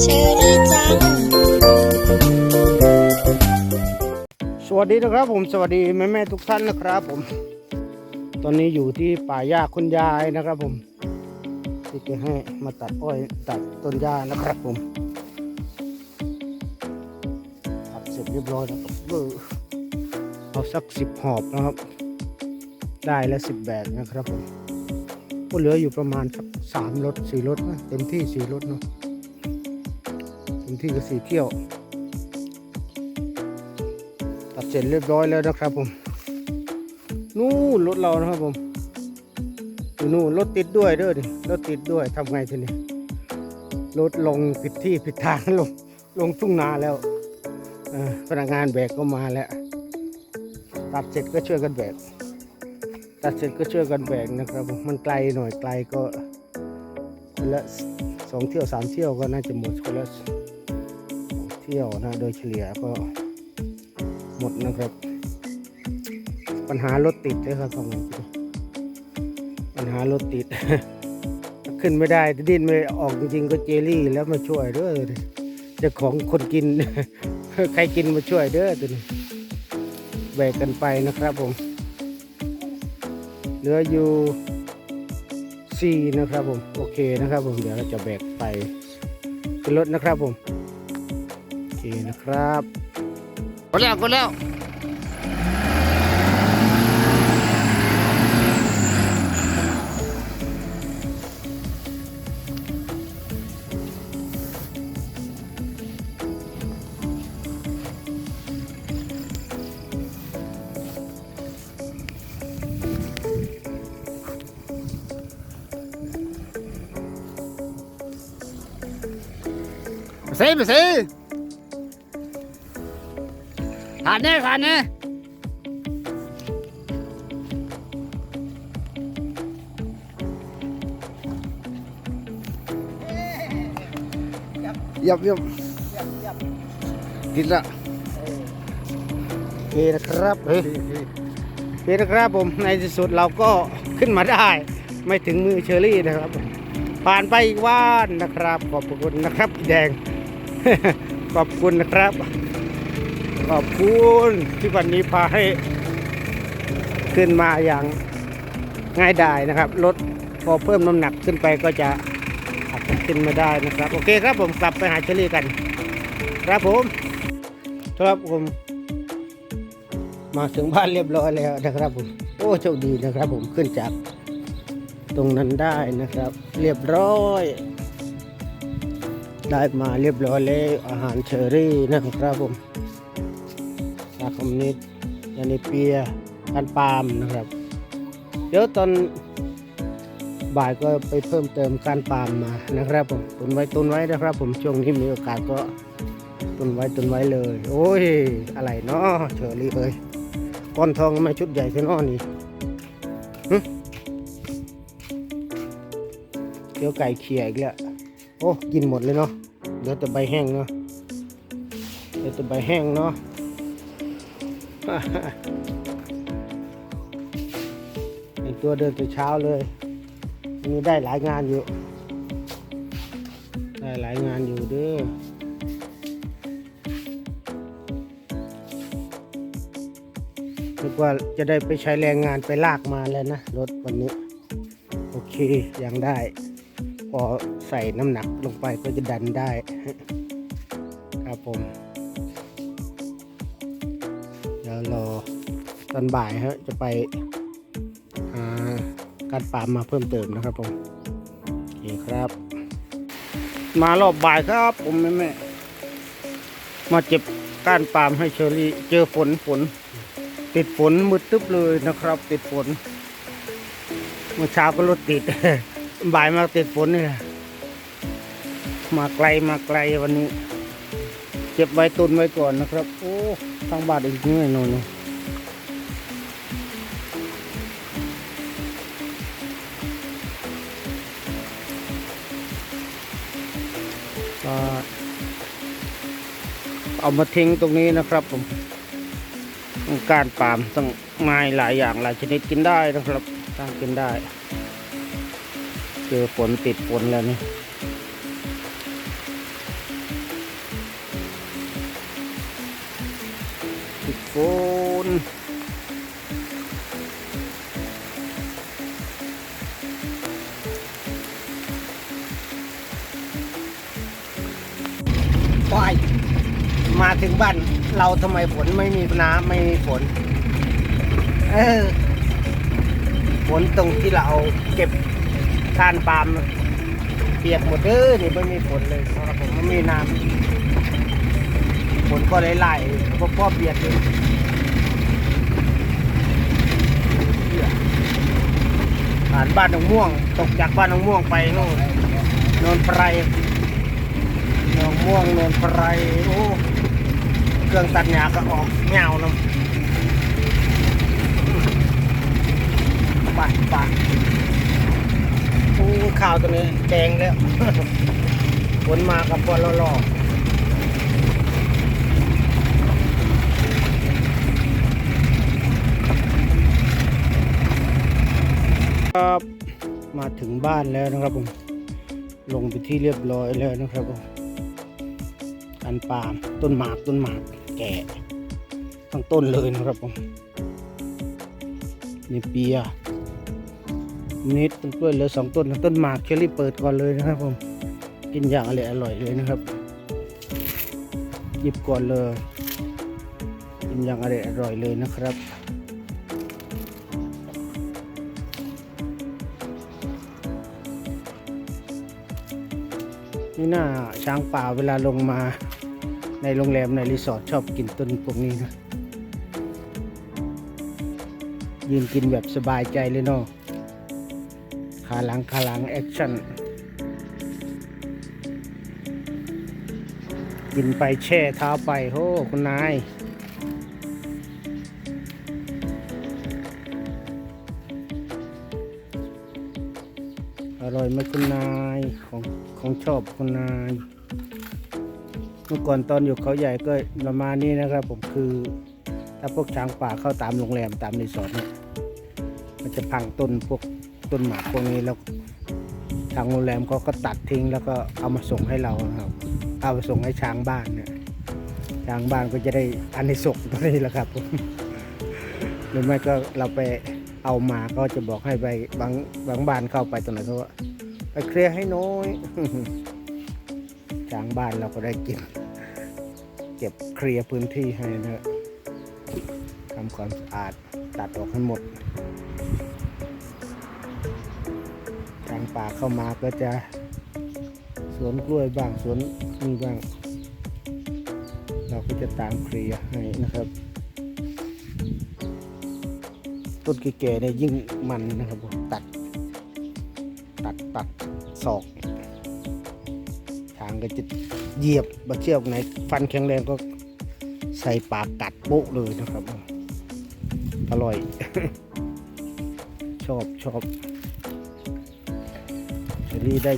เชอรี่จัง สวัสดีนะครับผมสวัสดีแม่แม่ทุกท่านนะครับผม ตอนนี้อยู่ที่ป่าหญ้าคุณยายนะครับผมที่จะให้มาตัดอ้อยตัดต้นหญ้านะครับผมตัดเสร็จเรียบร้อยแล้วครับเออเอาสักสิบหอบนะครับ ได้แล้วสิบแบกนะครับผม ก็เหลืออยู่ประมาณสักสามรถสี่รถนะเต็มที่สี่รถเนาะเต็มที่ก็สี่เที่ยว ตัดเสร็จเรียบร้อยแล้วนะครับผม นู่นรถเรานะครับผมอยู่นู่นรถติดด้วยเด้อดิรถติดด้วยทำไงทีนี้รถลงผิดที่ผิดทางลงลงทุ่งนาแล้วพนักงานแบกก็มาแล้ว ตัดเสร็จก็ช่วยกันแบก ตัดเสร็จก็ช่วยกันแบกนะครับมันไกลหน่อยไกลก็คนละสองเที่ยวสามเที่ยวก็น่าจะหมดคนละเที่ยวนะโดยเฉลี่ยก็หมดนะครับ ปัญหารถติดเลยครับทำไงดีปัญหารถติด ขึ้นไม่ได้ดิ้นไม่ออกจริงๆก็เจลี่แล้วมาช่วยเด้อเจ้าของคนกิน ใครกินมาช่วยเด้อตัวนี้แบกกันไปนะครับผม เหลืออยู่สี่นะครับผมโอเคนะครับผมเดี๋ยวเราจะแบกไปขึ้นรถนะครับผมโอเคนะครับกดแล้วกดแล้ว ไปสิไปสิขาดแน่ขาดแน่ยับยับกินละโอเคนะครับเฮ้ยโอเคนะครับผมในที่สุดเราก็ขึ้นมาได้ ไม่ถึงมือเชอรี่นะครับผมผ่านไปอีกว่านนะครับ ขอบคุณนะครับพี่แดง ขอบคุณนะครับ ขอบคุณที่วันนี้พาให้ขึ้นมาอย่างง่ายดายนะครับรถพอเพิ่มน้ำหนักขึ้นไปก็จะอาจจะขึ้นไม่ได้นะครับ โอเคครับผมกลับไปหาเชอรี่กัน ครับผมครับผม มาถึงบ้านเรียบร้อยแล้วนะครับผมโอ้โชคดีนะครับผมขึ้นจาก ตรงนั้นได้นะครับ เรียบร้อย ได้มาเรียบร้อยแล้วอาหารเชอรี่นะครับผมชาคอมมิวนิสต์ยานิเปียกันปาล์มนะครับ เดี๋ยวตอนบ่ายก็ไปเพิ่มเติมการปาล์มมานะครับผมตุนไว้ตุนไว้นะครับ ผมช่วงนี้มีโอกาสก็ตุนไว้ตุนไว้เลย โอ้ย อะไรเนาะเชอรี่เอ้ยก้อนทองทำไมชุดใหญ่เส้นอ้อนี่เดี๋ยวไก่เขี่ยอีกแล้ว โอ้กินหมดเลยเนาะเหลือแต่ใบแห้งเนาะเหลือแต่ใบแห้งเนาะไอตัวเดินแต่เช้าเลยอันนี้ได้หลายงานอยู่ ได้หลายงานอยู่เด้อนึกว่าจะได้ไปใช้แรงงานไปลากมาแล้วนะ รถวันนี้ โอเค ยังได้พอ ใส่น้ำหนักลงไปก็จะดันได้ครับผมเดี๋ยวรอตอนบ่ายฮะจะไปหาการปามมาเพิ่มเติมนะครับผมโอเคครับ มารอบบ่ายครับผมแม่แม่มาเจ็บก้านปาล์มให้เชอรี่ เจอฝนฝน ติดฝนมืดตึ๊บเลยนะครับ ติดฝนเมื่อเช้าก็รถติด บ่ายมาติดฝนนี่แหละ มาไกลมาไกลวันนี้ เก็บไว้ตุนไว้ก่อนนะครับ โอ้ทางบานอีกเหนื่อยหน่อยนะก็เอามาทิ้งตรงนี้นะครับผมการปาล์มต้องไม้หลายอย่างหลายชนิดกินได้นะครับตั้งกินได้ เจอฝนติดฝนแล้วนี่ ติดฝนว้ายมาถึงบ้านเราทำไมฝนไม่มีน้ำไม่มีฝน เออฝนตรงที่เราเก็บทานปาล์มเปียกหมดเด้อนี่ไม่มีฝนเลยเพราะผมไม่มีน้ำ ฝนก็ไหลๆเพราะพ่อเปียกเลยผ่านบ้านหนองม่วง ตกจากบ้านหนองม่วงไปโน่นโนนไพรหนองม่วงโนนไพรโอ้เครื่องตัดหญ้าก็ออกเงาเนาะไปไปโอ้ข้าวตัวนี้แดงแล้วฝนมากับพอล่อๆครับ มาถึงบ้านแล้วนะครับผม ลงไปที่เรียบร้อยแล้วนะครับผมอันปาล์มต้นหมากต้นหมากแก่ทั้งต้นเลยนะครับผมนี่เปียนิดต้นกล้วยเหลือสองต้นต้นหมากเคลลี่เปิดก่อนเลยนะครับผมกินอย่างอร่อยอร่อยเลยนะครับ หยิบก่อนเลยกินอย่างอร่อยอร่อยเลยนะครับ นี่น่าช้างป่าเวลาลงมาในโรงแรมในรีสอร์ทชอบกินต้นพวกนี้นะยืนกินแบบสบายใจเลยเนาะขาหลังขาหลังแอคชั่น กินไปแช่เท้าไปโอ้คุณนาย ร่อยไหมคุณนายของของชอบคุณนาย เมื่อก่อนตอนอยู่เขาใหญ่ก็ประมาณนี้นะครับ ผมคือถ้าพวกช้างป่าเข้าตามโรงแรมตามรีสอร์ทเนี่ยมันจะพังต้นพวกต้นหมากพวกนี้แล้วทางโรงแรมเขาก็ตัดทิ้งแล้วก็เอามาส่งให้เราครับ เอาไปส่งให้ช้างบ้านเนี่ยช้างบ้านก็จะได้อันในสงส์ตัวนี้แหละครับผมหรือไม่ก็เราไป เอามาก็จะบอกให้ไปบางบางบ้านเข้าไปตรงไหนเขาว่าไปเคลียร์ให้น้อยช้างบ้านเราก็ได้กิน เก็บเคลียร์พื้นที่ให้นะทำความสะอาดตัดออกให้หมด ทางป่าเข้ามาก็จะสวนกล้วยบ้างสวนนี่บ้าง เราก็จะตามเคลียร์ให้นะครับ ต้นแก่ๆเนี่ยยิ่งมันนะครับผมตัด ตัดตัดศอกทางก็จะเหยียบบะเชือกไหนฟันแข็งแรงก็ใส่ปากกัดโป๊ะเลยนะครับ อร่อย ชอบชอบเชอรี่ได้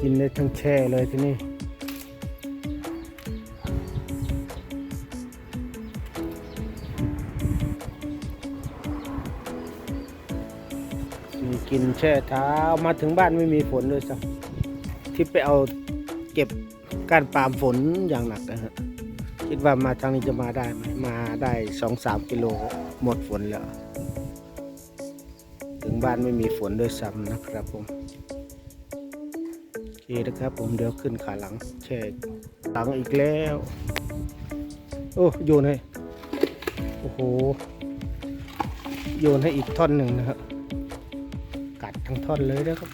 กินได้ทั้งแช่เลยที่นี่ แช่เท้ามาถึงบ้านไม่มีฝนเลยสักที่ไปเอาเก็บการปามฝนอย่างหนักนะฮะคิดว่ามาทางนี้จะมาได้ไหมมาได้สองสามกิโลหมดฝนแล้ว ถึงบ้านไม่มีฝนด้วยซ้ำนะครับผมโอเคนะครับผมเดี๋ยวขึ้นขาหลังแช่หลังอีกแล้ว โอ้โยนให้โอ้โหโยนให้อีกท่อนหนึ่งนะครับ ทั้งท่อนเลยนะครับ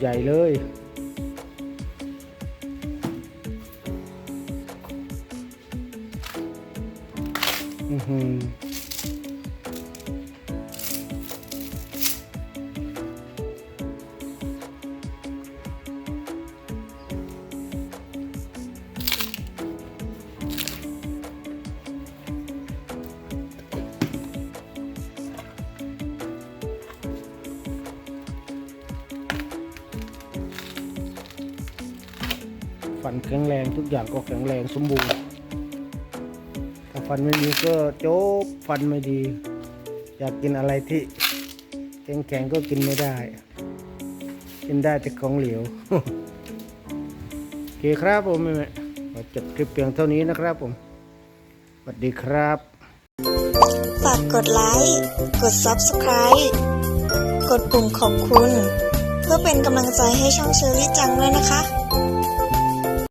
ใหญ่เลย อือหือ ฟันแข็งแรงทุกอย่างก็แข็งแรงสมบูรณ์ ถ้าฟันไม่มีก็โจ๊บฟันไม่ดี อยากกินอะไรที่แข็งๆก็กินไม่ได้ กินได้แต่ของเหลวโอเคครับผมแม่ๆขอจบคลิปเพียงเท่านี้นะครับผมสวัสดีครับฝากกดไลค์กด Subscribe กดปุ่มขอบคุณ เพื่อเป็นกำลังใจให้ช่องเชอรี่จังด้วยนะคะ